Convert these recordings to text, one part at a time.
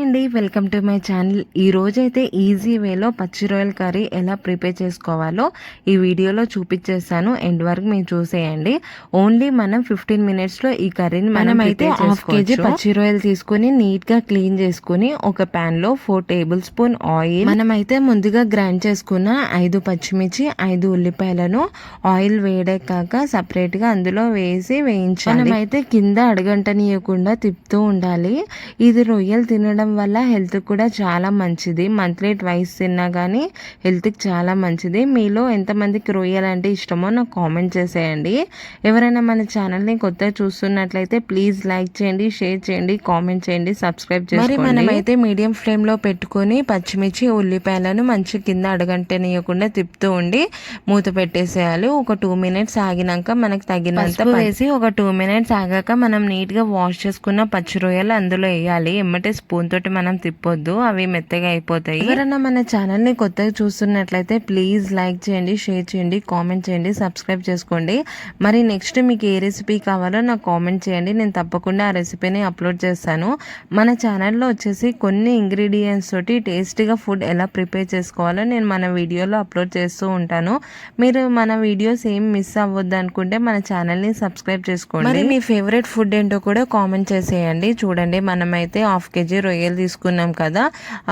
అండి welcome to my channel. ఈ రోజైతే ఈజీ వేలో పచ్చి రొయ్యల కర్రీ ఎలా ప్రిపేర్ చేసుకోవాలో ఈ వీడియోలో చూపించేస్తాను ఎండ్ వరకు మీరు చూసేయండి. ఓన్లీ మనం ఫిఫ్టీన్ మినిట్స్లో ఈ కర్రీని మనం అయితే హాఫ్ కేజీ పచ్చి రొయ్యలు తీసుకుని నీట్గా క్లీన్ చేసుకుని ఒక ప్యాన్లో ఫోర్ టేబుల్ స్పూన్ ఆయిల్ మనమైతే ముందుగా గ్రైండ్ చేసుకున్న ఐదు పచ్చిమిర్చి ఐదు ఉల్లిపాయలను ఆయిల్ వేడెక్కాక సపరేట్గా అందులో వేసి వేయించాలి. మనమైతే కింద అడగంటనీయకుండా తిప్పుతూ ఉండాలి. ఇది రొయ్యలు తినడం తినడం వల్ల హెల్త్ కూడా చాలా మంచిది. మంత్లీ ట్వైస్ తిన్నా కానీ హెల్త్కి చాలా మంచిది. మీలో ఎంతమందికి రొయ్యలు అంటే ఇష్టమో నాకు కామెంట్ చేసేయండి. ఎవరైనా మన ఛానల్ని కొత్తగా చూస్తున్నట్లయితే ప్లీజ్ లైక్ చేయండి షేర్ చేయండి కామెంట్ చేయండి సబ్స్క్రైబ్ చేయండి మనమైతే మీడియం ఫ్లేమ్లో పెట్టుకొని పచ్చిమిర్చి ఉల్లిపాయలను మంచి కింద అడగంటనియకుండా తిప్పుతూ ఉండి మూత పెట్టేసేయాలి. ఒక టూ మినిట్స్ ఆగినాక మనకు తగినంత వేసి ఒక టూ మినిట్స్ ఆగాక మనం నీట్గా వాష్ చేసుకున్న పచ్చి రొయ్యలు అందులో వేయాలి. ఎమ్మటే స్పూన్ తోటి మనం తిప్పొద్దు అవి మెత్తగా అయిపోతాయి. ఎవరైనా మన ఛానల్ని కొత్తగా చూస్తున్నట్లయితే ప్లీజ్ లైక్ చేయండి షేర్ చేయండి కామెంట్ చేయండి సబ్స్క్రైబ్ చేసుకోండి. మరి నెక్స్ట్ మీకు ఏ రెసిపీ కావాలో నాకు కామెంట్ చేయండి. నేను తప్పకుండా ఆ రెసిపీని అప్లోడ్ చేస్తాను. మన ఛానల్లో వచ్చేసి కొన్ని ఇంగ్రీడియంట్స్ తోటి టేస్టీగా ఫుడ్ ఎలా ప్రిపేర్ చేసుకోవాలో నేను మన వీడియోలో అప్లోడ్ చేస్తూ ఉంటాను. మీరు మన వీడియోస్ ఏం మిస్ అవ్వద్దు అనుకుంటే మన ఛానల్ని సబ్స్క్రైబ్ చేసుకోండి. మరి మీ ఫేవరెట్ ఫుడ్ ఏంటో కూడా కామెంట్ చేసేయండి. చూడండి మనమైతే హాఫ్ కేజీ రొయ్య రొయ్యలు తీసుకున్నాం కదా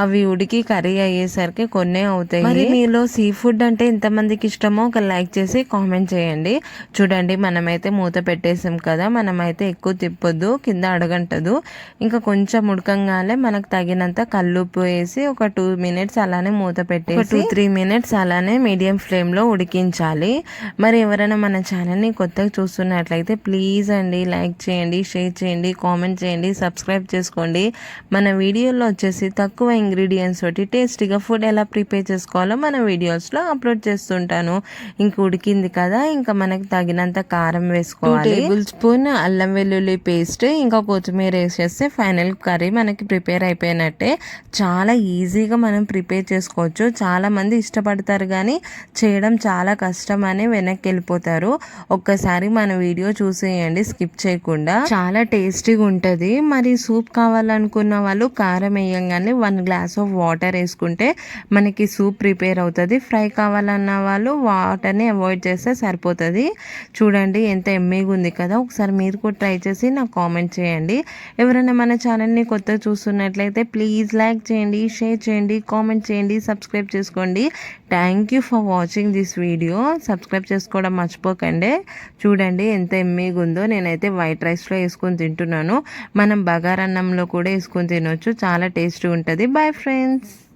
అవి ఉడికి కర్రీ అయ్యేసరికి కొన్నే అవుతాయి. మరి మీలో సీ ఫుడ్ అంటే ఎంతమందికి ఇష్టమో ఒక లైక్ చేసి కామెంట్ చేయండి. చూడండి మనమైతే మూత పెట్టేసాం కదా మనమైతే ఎక్కువ తిప్పొద్దు కింద అడగంటదు. ఇంకా కొంచెం ఉడకంగానే మనకు తగినంత కల్లుప్పు వేసి ఒక టూ మినిట్స్ అలానే మూత పెట్టేసి టూ త్రీ మినిట్స్ అలానే మీడియం ఫ్లేమ్లో ఉడికించాలి. మరి ఎవరైనా మన ఛానల్ని కొత్తగా చూస్తున్నట్లయితే ప్లీజ్ అండి లైక్ చేయండి షేర్ చేయండి కామెంట్ చేయండి సబ్స్క్రైబ్ చేసుకోండి. మన వీడియోలో వచ్చేసి తక్కువ ఇంగ్రీడియంట్స్ తోటి టేస్టీగా ఫుడ్ ఎలా ప్రిపేర్ చేసుకోవాలో మన వీడియోస్లో అప్లోడ్ చేస్తుంటాను. ఇంక ఉడికింది కదా ఇంకా మనకి తగినంత కారం వేసుకోవాలి. టేబుల్ స్పూన్ అల్లం వెల్లుల్లి పేస్ట్ ఇంకా కొత్తిమీర వేసేస్తే ఫైనల్ కర్రీ మనకి ప్రిపేర్ అయిపోయినట్టే. చాలా ఈజీగా మనం ప్రిపేర్ చేసుకోవచ్చు. చాలా మంది ఇష్టపడతారు కానీ చేయడం చాలా కష్టం అని వెనక్కి వెళ్ళిపోతారు. ఒక్కసారి మన వీడియో చూసేయండి స్కిప్ చేయకుండా. చాలా టేస్టీగా ఉంటుంది మరి సూప్ కావాలనుకున్న వాళ్ళు కారం వేయంగానే వన్ గ్లాస్ ఆఫ్ వాటర్ వేసుకుంటే మనకి సూప్ ప్రిపేర్ అవుతుంది. ఫ్రై కావాలన్న వాళ్ళు వాటర్ని అవాయిడ్ చేస్తే సరిపోతుంది. చూడండి ఎంత ఎమ్మీగా ఉంది కదా. ఒకసారి మీరు కూడా ట్రై చేసి నాకు కామెంట్ చేయండి. ఎవరైనా మన ఛానల్ని కొత్త చూస్తున్నట్లయితే ప్లీజ్ లైక్ చేయండి షేర్ చేయండి కామెంట్ చేయండి సబ్స్క్రైబ్ చేసుకోండి. Thank you for watching this video subscribe చేసుకోవడం మర్చిపోకండి. చూడండి ఎంత ఎమ్మీగా ఉందో. నేనైతే వైట్ రైస్లో వేసుకొని తింటున్నాను. మనం బగారన్నంలో కూడా వేసుకొని తినొచ్చు. చాలా టేస్టీ ఉంటుంది. Bye friends